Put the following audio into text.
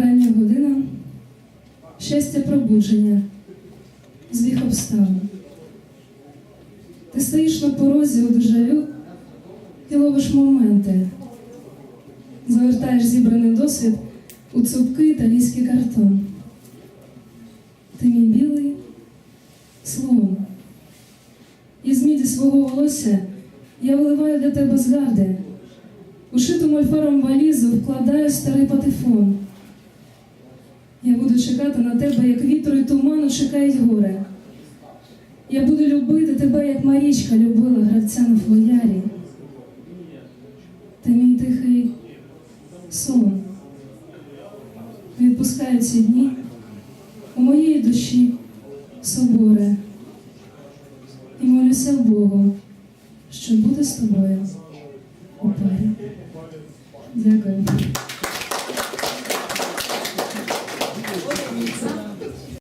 Рання година, щастя пробудження, збіг обставин. Ти стоїш на порозі у дежавю і ловиш моменти, завертаєш зібраний досвід у цупкий італійський картон. Ти мій білий слон. Із міді свого волосся я виливаю для тебе згади. Ушиту мольфаром валізу вкладаю старий патефон. Я буду чекати на тебе, як вітру і туману чекають горе. Я буду любити тебе, як Марічка любила гравця на флоярі. Ти мій тихий сон. Відпускаю ці дні у моєї душі соборе. І молюся Богу, що буде з тобою у парі. Дякую. Thanks.